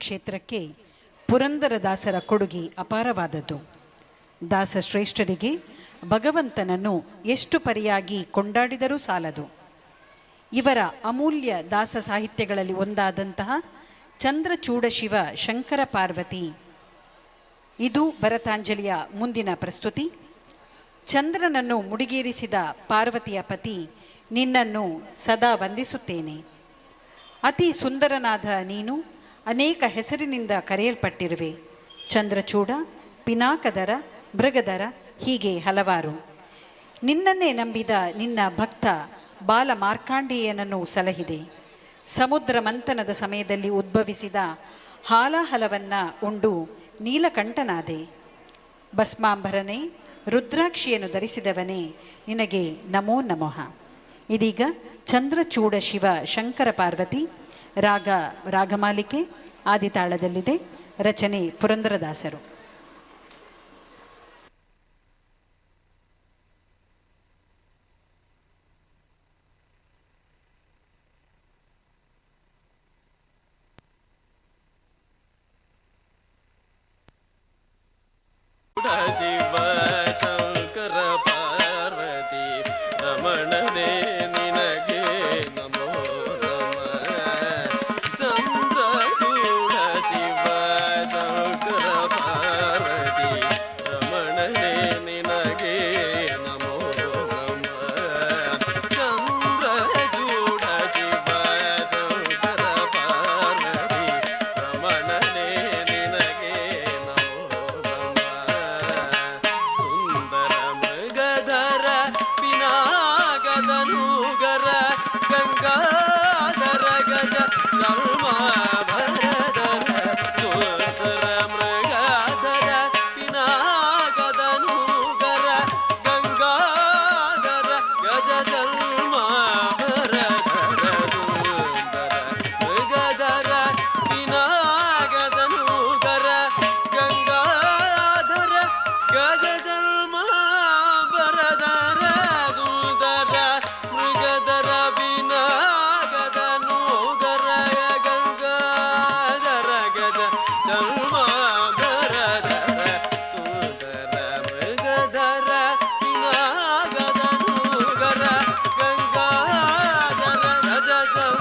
ಕ್ಷೇತ್ರಕ್ಕೆ ಪುರಂದರದಾಸರ ಕೊಡುಗೆ ಅಪಾರವಾದದ್ದು. ದಾಸ ಶ್ರೇಷ್ಠರಿಗೆ ಭಗವಂತನನ್ನು ಎಷ್ಟು ಪರಿಯಾಗಿ ಕೊಂಡಾಡಿದರೂ ಸಾಲದು. ಇವರ ಅಮೂಲ್ಯ ದಾಸ ಸಾಹಿತ್ಯಗಳಲ್ಲಿ ಒಂದಾದಂತಹ ಚಂದ್ರಚೂಡ ಶಿವ ಶಂಕರ ಪಾರ್ವತಿ. ಇದು ಭರತಾಂಜಲಿಯ ಮುಂದಿನ ಪ್ರಸ್ತುತಿ. ಚಂದ್ರನನ್ನು ಮುಡಿಗೇರಿಸಿದ ಪಾರ್ವತಿಯ ಪತಿ ನಿನ್ನನ್ನು ಸದಾ ವಂದಿಸುತ್ತೇನೆ. ಅತಿ ಸುಂದರನಾದ ನೀನು ಅನೇಕ ಹೆಸರಿನಿಂದ ಕರೆಯಲ್ಪಟ್ಟಿರುವೆ. ಚಂದ್ರಚೂಡ, ಪಿನಾಕದರ, ಮೃಗದರ, ಹೀಗೆ ಹಲವಾರು. ನಿನ್ನನ್ನೇ ನಂಬಿದ ನಿನ್ನ ಭಕ್ತ ಬಾಲ ಮಾರ್ಕಾಂಡೇಯನನ್ನು ಸಲಹಿದೆ. ಸಮುದ್ರ ಮಂಥನದ ಸಮಯದಲ್ಲಿ ಉದ್ಭವಿಸಿದ ಹಾಲಾಹಲವನ್ನು ಉಂಡು ನೀಲಕಂಠನಾದೆ. ಭಸ್ಮಾಂಬರನೇ ರುದ್ರಾಕ್ಷಿಯನ್ನು ಧರಿಸಿದವನೇ ನಿನಗೆ ನಮೋ ನಮಃ. ಇದೀಗ ಚಂದ್ರಚೂಡ ಶಿವ ಶಂಕರ ಪಾರ್ವತಿ ರಾಗ ರಾಗಮಾಲಿಕೆ ಆದಿತಾಳದಲ್ಲಿದೆ ರಚನೆ ಪುರಂದರದಾಸರು. see ಶಂಕರ जाऊ